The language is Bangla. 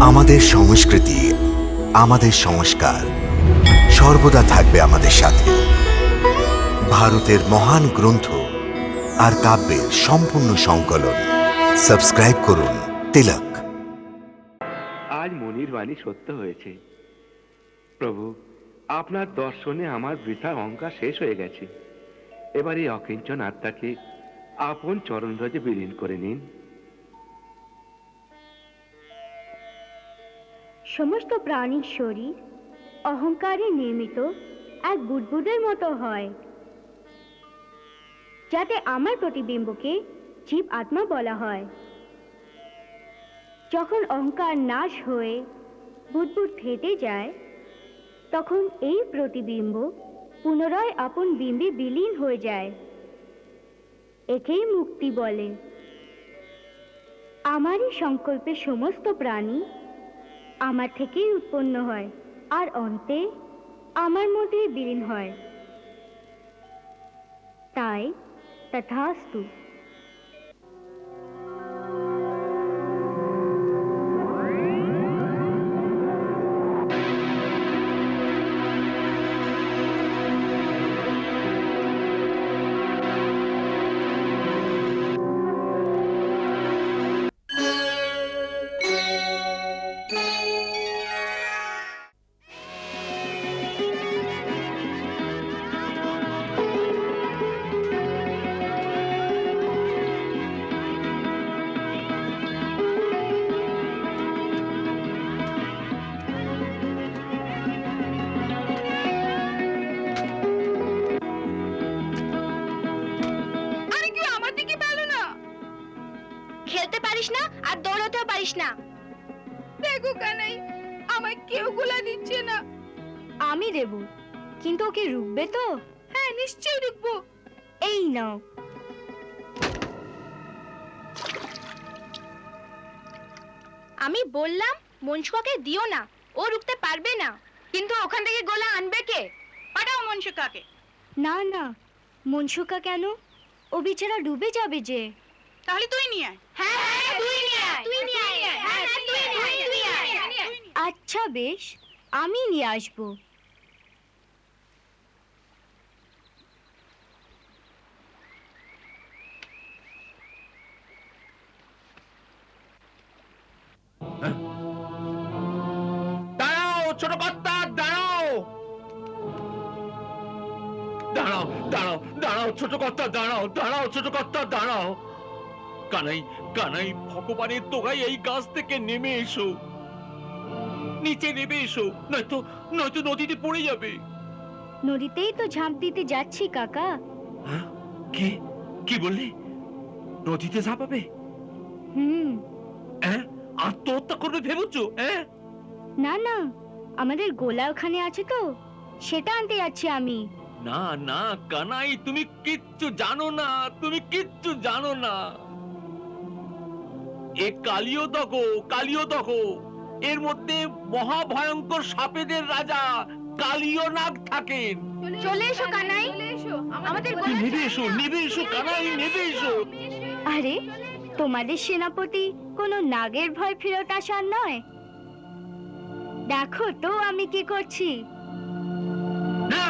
আমাদের সংস্কৃতি, আমাদের সংস্কার সর্বদা থাকবে আমাদের সাথে। ভারতের মহান গ্রন্থ আর কাব্যের সম্পূর্ণ সংকলন। সাবস্ক্রাইব করুন তিলক। আজ মনির বাণী সত্য হয়েছে। প্রভু, আপনার দর্শনে আমার বৃথা অহংকার শেষ হয়ে গেছে। এবার এই অকিঞ্চন আত্মাকে আপন চরণরজে বিলীন করে নিন। সমস্ত প্রাণীর শরীর, অহংকারে নির্মিত এক বুদবুদের মতো হয়। যাতে আমার প্রতিবিম্বকে জীব আত্মা বলা হয়। যখন অহংকার নাশ হয়ে বুদবুদ ফেটে যায়, তখন এই প্রতিবিম্ব পুনরায় আপন বিম্বে বিলীন হয়ে যায়। একেই মুক্তি বলে। আমারই সংকল্পে সমস্ত প্রাণী আমার থেকেই উৎপন্ন হয় আর অন্তে আমার মধ্যে বিলীন হয়। তাই তথাস্তু খেলতে পারিস না আর দৌড়াতেও পারিস না। দেখো কানাই আমায় কেউ গুলা দিচ্ছে না। আমি দেব কিন্তু ওকে রুখবে তো? হ্যাঁ নিশ্চয়ই রুখবো। এই নাও। আমি বললাম মনসুকাকে দিও না ও রুখতে পারবে না। কিন্তু ওখান থেকে গোলা আনবে কে? পাঠাও মনসুকাকে না না মনসুকা কেন? ও বেচারা ডুবে যাবে যে। তাহলে তুই নিয়ে আয়। হ্যাঁ হ্যাঁ তুই নিয়ে আয় তুই নিয়ে আয় হ্যাঁ হ্যাঁ তুই নিয়ে আয় তুই আয়। আচ্ছা বেশ আমি নিয়ে আসব। দাঁড়াও ছোট কর্তা দাঁড়াও। দাঁড়াও দাঁড়াও দাঁড়াও ছোট কর্তা দাঁড়াও দাঁড়াও ছোট কর্তা দাঁড়াও। কানাই কানাই ভগবানের তোগাই এই গাছ থেকে নেমে এসো। নিচে নেমে এসো নয়তো নয়তো নদীতে পড়ে যাবে। নদীতেই তো ঝাঁপ দিতে যাচ্ছি কাকা। হ্যাঁ? কি? কি বললি? নদীতে ঝাঁপাবে হুম। হ্যাঁ আত্মহত্যা করবে ভেবেছো? হ্যাঁ না না আমাদের গোলা ওখানে আছে তো সেটা আনতে যাচ্ছি আমি। না না কানাই তুমি কিচ্ছু জানো না তুমি কিচ্ছু জানো না। এ কালিও দেখো কালিও দেখো এর মধ্যে মহাভয়ঙ্কর সাপেদের রাজা কালিও নাগ থাকেন। চলে এসো কানাই। আমাদের নেবে এসো নেবে এসো কানাই নেবে এসো। আরে তোমাদের সেনাপতি কোনো নাগের ভয় ফেরত আসার নয়? দেখো তো আমি কি করছি। না